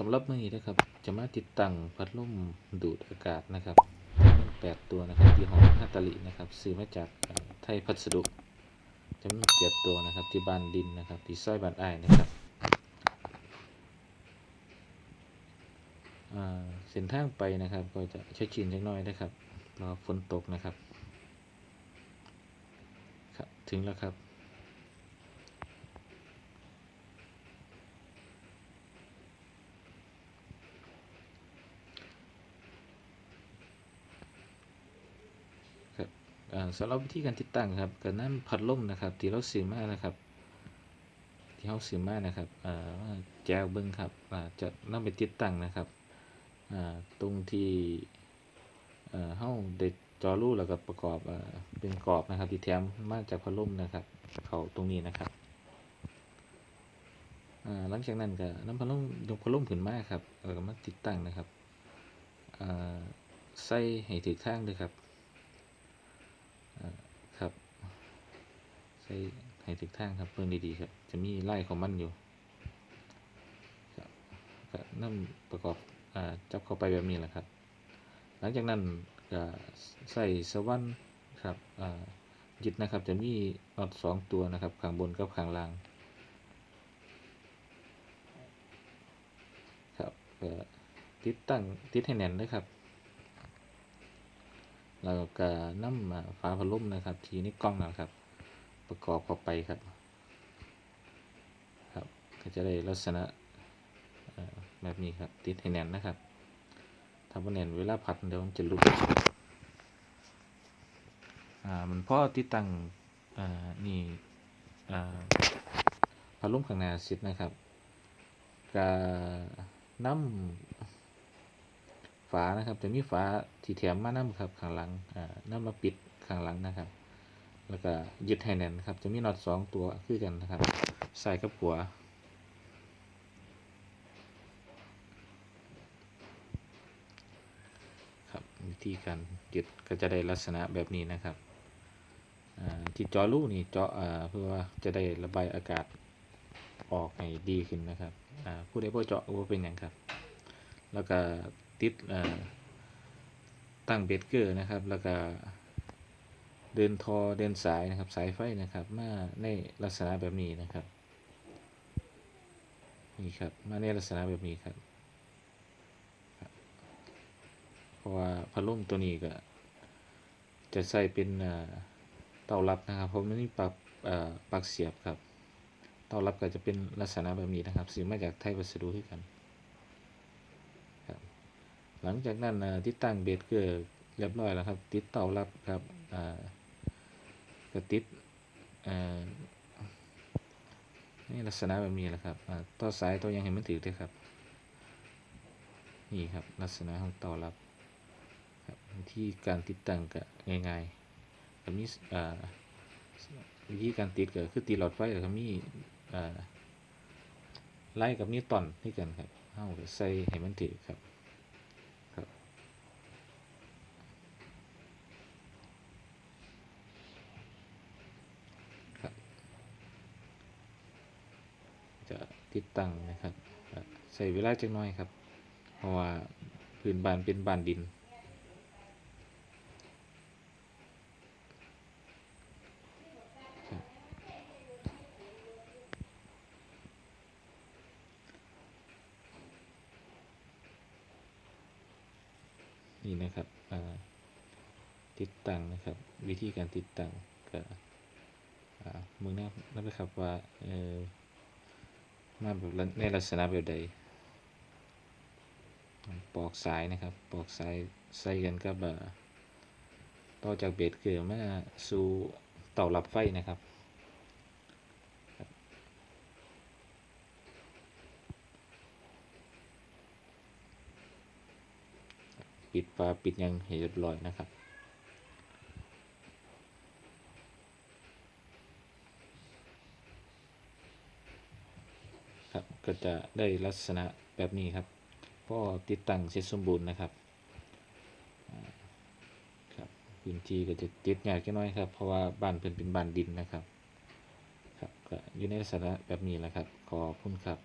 สำหรับมื้อนี้นะครับ จะมาติดตั้งพัดลมดูดอากาศนะครับแปดตัวนะครับที่ห้องฮาตาลินะครับซื้อมาจากไทยพัสดุจำนวนเจ็ดตัวนะครับที่บ้านดินนะครับที่ซอยบ้านไอ้นะครับเส้นทางไปนะครับ ก็จะใช้ชินจักน้อยนะครับรอฝนตกนะครับครับ ถึงแล้วครับ อ่า สำหรับวิธีการติดตั้งครับก็นั่นพัดลมนะครับ ที่เราซื้อมานะครับ ที่เราซื้อมานะครับอ่าว่าแจวเบิ้งครับจะนำไปติดตั้งนะครับตรงที่เอ่อเฮาได้เจอรูแล้วก็ประกอบเป็นกรอบนะครับ ที่แถมมาจากพัดลมนะครับ เข้าตรงนี้นะครับหลังจากนั้นก็น้ำพัดลมยกพัดลมขึ้นมาครับแล้วก็มาติดตั้งนะครับใส่ให้ถูกทางด้วยครับใส่ให้ถูกทางครับเพิ่งดีๆครับ จะมีไล่ของมันอยู่ก็นั่นประกอบอจับเข้าไปแบบนี้แหละครับ หลังจากนั้นก็ใส่สว่านครับยึดนะครับจะมีน็อตสองตัวนะครับข้างบนกับข้างล่างครับก็ติดตั้งติดให้แน่นเลยครับแล้วก็นำฝาพัดลมนะครับ ทีนี่กล้องนะครับ ประกอบเข้าไปครับ ครับ ก็จะได้ลักษณะแบบนี้ครับ ติดให้แน่นนะครับถ้าบ่แน่นเวลาพัดเดี๋ยวมันจะหลุดอ่ามันพอติดตั้งอ่านี่อ่าพัดลมข้างหน้าเสร็จนะครับก็นำฝานะครับจะมีฝาที่แถมมานํครับข้างหลังอ่านำมาปิดข้างหลังนะครับ แล้วก็ยึดให้แน่นครับ จะมีน็อตสองตัวคือกันนะครับใส่กับหัวครับวิธีการยึดก็จะได้ลักษณะแบบนี้นะครับอ่าที่เจาะรูนี่เจาะอ่าเพื่อว่าจะได้ระบายอากาศออกให้ดีขึ้นนะครับอ่าผู้ใดบ่เจาะก็บ่เป็นหยังครับ แล้วก็ติดอ่อตั้งเบรกเกอร์นะครับแล้วก็ เดินทอเดินสายนะครับสายไฟนะครับ มาในลักษณะแบบนี้นะครับนี่ครับมาในลักษณะแบบนี้ครับเพราะว่าพัดลมตัวนี้ก็จะใส่เป็นเอ่อเตารับนะครับเพราะมันมีปลั๊กเอ่อปลั๊กเสียบครับเตารับก็จะเป็นลักษณะแบบนี้นะครับซื้อมาจากไทยวัสดุที่กันหลังจากนั้นติดตั้งเบรกเกอร์เรียบร้อยแล้วครับ ติดเตารับครับอ่า ติดนี่ลักษณะแบบนี้แหละครับต่อสายต่อยังเห็นมันถือด้วยครับ นี่ครับลักษณะของตารับครับวิธีการติดตั้งก็ง่ายๆก็มีวิธีการติดก็คือติดหลอดไฟแล้วก็มีอ่าไล่กับนิวตันที่กันครับเฮาใส่ให้มันถือครับ จะ ติดตั้งนะครับใส่เวลาจักน้อยครับ เพราะว่าพื้นบานเป็นบานดิน นี่นะครับติดตั้งนะครับ วิธีการติดตั้งก็อ่ามึงนะนะครับว่า มาแบบในลักษณะแบบใดปอกสายนะครับ ปอกสายใส่กันกับต่อจากเบสเกอร์มาสู่เต่ารับไฟนะครับปิดฝาปิดยังให้เรียบร้อยนะครับ ครับก็จะได้ลักษณะแบบนี้ครับพอติดตั้งเสร็จสมบูรณ์นะครับอ่าครับพื้นที่ก็จะติดยากแค่น้อยครับ เพราะว่าบ้านเพิ่นเป็นบ้านดินนะครับครับก็อยู่ในลักษณะแบบนี้แหละครับ ขอบคุณครับ